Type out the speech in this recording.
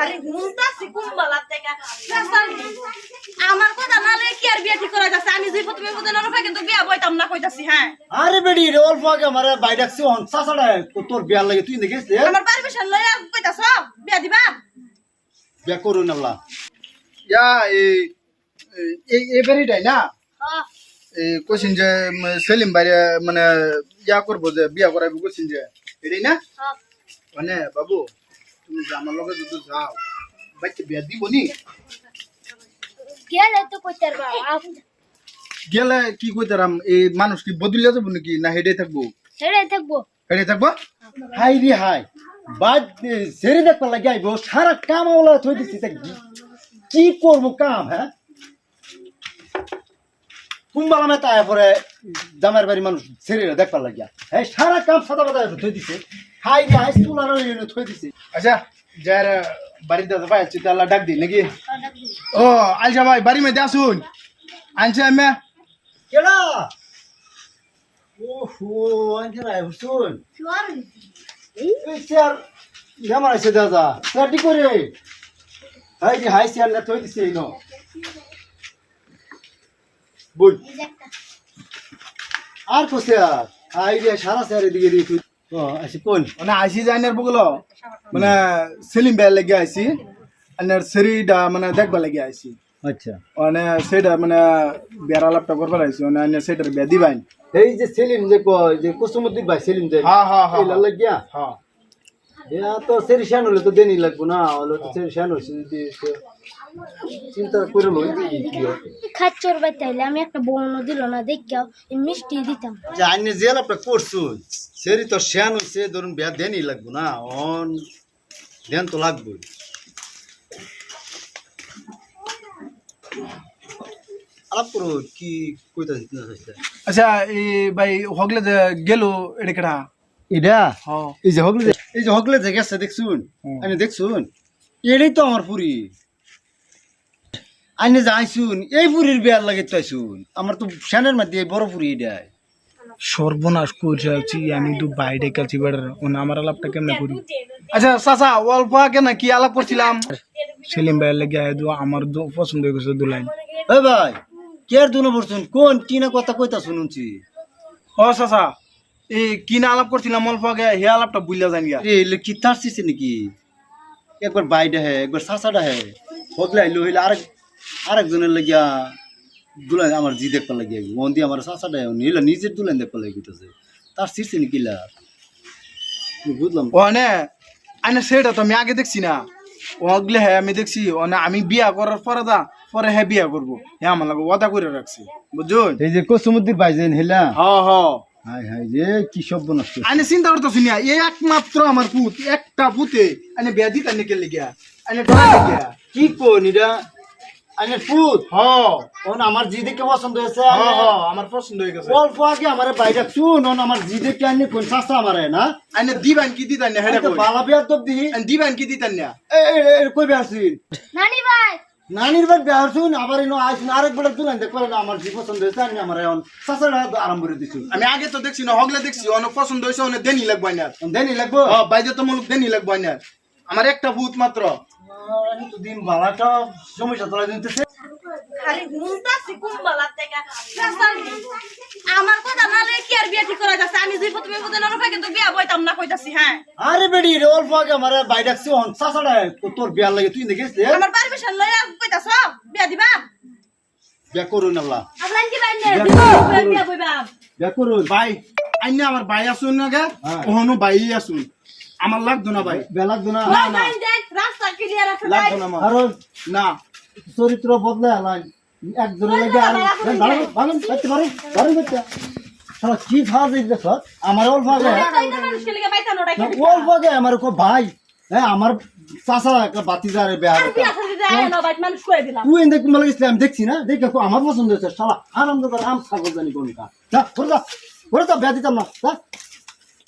খালি হুনতাছি কুম্বালার থেকে আমার কথা না লয়ে কি আর বিয়া ঠিক করা যাচ্ছে? আমি প্রথমে না কিন্তু বিয়া বইতাম না কইতাছি হ্যাঁ। আরে বেডি রে অল্প আগে আমার বাই ডাকছি অন চাচাড়া তোর বিয়ার লাগে তুই দেখিস রে আমার পারমিশন লয়ে কইতাছ বিয়া দিবা? বিয়া করুন আল্লাহ ইয়া এই এই না? কোশ্চিন যে সেলিম বাইরে মানে ইয়া করব যে বিয়া করাইবো কোশ্চিন যে এটাই না? মানে বাবু তুমি যে আমার লগে যদি যাও বাচ্চা বিয়া দিব নি? গেলে তো কইতে গেলে কি কইতারাম এই মানুষ কি বদলিয়া যাব নাকি না হেডে থাকব? সেটাই থাকব। হেডে থাকব? হাই রে হাই। বাদ সেরে দেখবার লাগে আইব। সারা কাম ওলা থই দিছি কি- করব কাম হ্যাঁ? কুম্বালা মে তাই পরে জামার বাড়ি মানুষ দেখবার লাগিয়া। হ্যাঁ সারা কাম সাদা বাদা থই দিছে। হাই রে হাই স্কুল আর থই দিছে আচ্ছা যার বাড়িতে যাবা আছি তাহলে ডাক দিই নাকি ও আলসা ভাই বাড়ি মধ্যে আসুন আনছে আমি কেডা ওহো আনছে রাই শুন এই চেয়ার জামার আছে দাদা সাটি করে হাই রে হাই চেয়ার না থই দিছে এই ন বল আর কোসে আর হাই রে সারা চেয়ার এদিকে দিয়ে আছে কোন? মানে আইসি যাইনার বগুলো মানে সেলিম ভাইয়ের লেগে আইসি আর শরীরটা মানে দেখবার লেগে আইসি আচ্ছা। মানে সেটা মানে বেড়া লাপটা করবার আইসি মানে আইনে সেটার বিয়া দিবাইন। এই যে সেলিম যে কয় যে কুসুমুদ্দিন ভাই সেলিম যে হ্যাঁ হ্যাঁ হ্যাঁ লাগিয়া হ্যাঁ। ইয়া তো সেরি শান হলে তো দেনি লাগবো না হলে তো সেরি হয়েছে যদি চিন্তা করে লই খাচ্চর বাইতে আমি একটা দিল না মিষ্টি দিতাম। জেল আপনি সেরি তো শ্যান হয়েছে ধরুন বিয়া লাগবো না অন দেন তো লাগবো আলাপ করো কি কইতা আচ্ছা এই ভাই হগলে গেল এটা কেডা? এটা? হ্যাঁ। এই যে হগলে এই যে হগলে যে গেছে দেখছুন? আমি দেখছুন? এটাই তো আমার পুরি আইনে যে আইসুন এই পুরীর বিয়ার লাগে তো আইসুন আমার তো শ্যানের মধ্যে এই বড় পুরি এটাই। সর্বনাশ করছে আছি আমি তো বাইরে কাছি বেড়ার ওনা আমার আলাপটা কেমনে করি? আচ্ছা চাচা অল্প আগে না কি আলাপ করছিলাম? সেলিম ভাইয়ের লেগে আইদু আমার দু- পছন্দ হয়ে গেছে দুলাইন। এ ভাই কেয়ার দুনো বলছুন কোন টিনা কথা কইতা শুনুনছি ও এই কিনা আলাপ করছিলাম অল্প আগে হে আলাপটা বুঝলা জানি এলে কি তারছিস নাকি? একবার বাইডা হে একবার সাসাডা হে। হগলে আইলো হইলে আরেক আরেকজনের লাগিয়া দুলান আমার জি দেখবার লাগিয়া মন দিয়ে আমার সাসাডা হে নিলে নিজের দুলান দেখবার লাগিতেছে তার শিরছে নাকি লা? বুঝলাম ও নে আনে সেটা তো আমি আগে দেখছি না। ও আগলে হ্যাঁ আমি দেখছি না আমি বিয়া করার পরে দা পরে হ্যাঁ বিয়া করব। হ্যাঁ আমার লাগে ওদা করে রাখছি। বুঝুন? এই যে কসুমুদ্দির বাইজেন হেলা। হ হ। হাই হাই যে কি সব নষ্ট আনে চিন্তা করতেছি না এই একমাত্র আমার পুত একটা পুতে আনে বিয়া দিতে নিকে লিগিয়া আনে ডরা লিগিয়া। কি কোন এটা? ফুট হ। ওন আমার জি পছন্দ হয়েছে? হ হ আমার পছন্দ হয়ে গেছে। অল্প আগে আমার বাইরে শুন ওন আমার জি দেখে আইনে কোন সাসা আমারে না? আনে দিবান কি দিতান না হেডা বালা বিয়ার দব দি আনে দিবান কি দিতান না? এ কই নানি ভাই নানির বাদ বিয়ার শুন আবার ইনো আইসুন আরেক বেলা তুলেন দেখ না আমার জি পছন্দ হয়েছে আমি আমার এখন সাসারা আরম্ভ করে দিছু। আমি আগে তো দেখছি না হগলে দেখছি অনেক পছন্দ হয়েছে অনেক দেনি লাগবো না। দেনি লাগবো? বাইরে তো মুলুক দেনি লাগবো না। আমার একটা ভূত মাত্র। দিন বালাটা সমস্যা তোলা দিতেছে। খালি থেকে আমার কথা না লয়ে কি আর বিয়া ঠিক করা যাচ্ছে? আমি যে প্রথমে বুঝে না রূপা কিন্তু বিয়া বইতাম না কইতাছি হ্যাঁ আরে বেডি রে অল্প আগে আমার বাই ডাকছি অন সাসারা তোর বিয়ার লাগে তুই দেখিস আমার পারমিশন লয়ে কইতাছ বিয়া দিবা? বিয়া করুন আল্লাহ আপনার কি বাইনে বিয়া বিয়া বইবা বিয়া করুন ভাই আইনে আমার ভাই আসুন না গে। ওহনো ভাই আসুন আমার লাগতো না ভাই বেলা দুনা। না না রাস্তা ক্লিয়ার আছে লাগতো না না। চরিত্র বদলে আলাই একজনের লাগে আর ভাঙুন করতে পারি পারি করতে। শালা কি ফাজ এই দেখো আমার রাখি অল্প আমার খুব ভাই হ্যাঁ আমার চাষা একটা বাতি যারে বেহার তুই এনে আমি দেখছি না দেখে আমার পছন্দ হয়েছে শালা আনন্দ করে আম ছাগল জানি কোনটা। যা করে যা করে যা বেয়া দিতাম না যা।